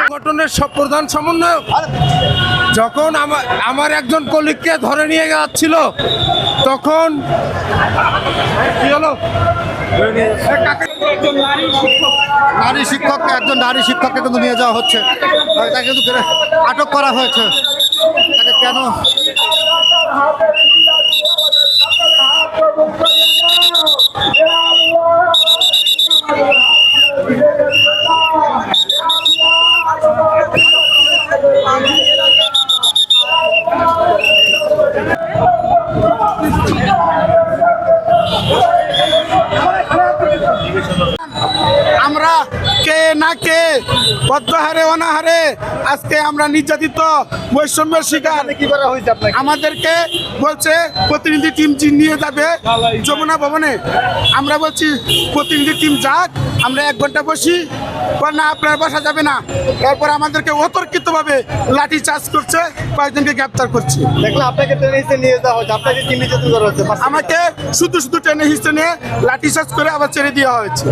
সংগঠনের সব প্রধান সমন্বয়ক। যখন আমার আমার একজন কলিগকে ধরে নিয়ে যাচ্ছিল, তখন কি হলো? নারী শিক্ষককে, একজন নারী শিক্ষককে কিন্তু নিয়ে যাওয়া হচ্ছে। তাকে কিন্তু আটক করা হয়েছে। তাকে কেন আমরা কে না কে পদ্মহারে অনাহারে আজকে আমরা নির্যাতিত বৈষম্যের শিকার। আমাদেরকে বলছে প্রতিনিধি টিম নিয়ে যাবে যমুনা ভবনে। আমরা বলছি প্রতিনিধি টিম যাক আমরা এক ঘণ্টা বসি। না আপনার বসা যাবে না। তারপর আমাদেরকে অতর্কিতভাবে লাঠি চার্জ করছে কয়েকজনকে গ্রেপ্তার করছে। আমাকে শুধু শুধু ট্রেনে হিস্ট্রি নিয়ে লাঠি চার্জ করে আবার ছেড়ে দেওয়া হয়েছে।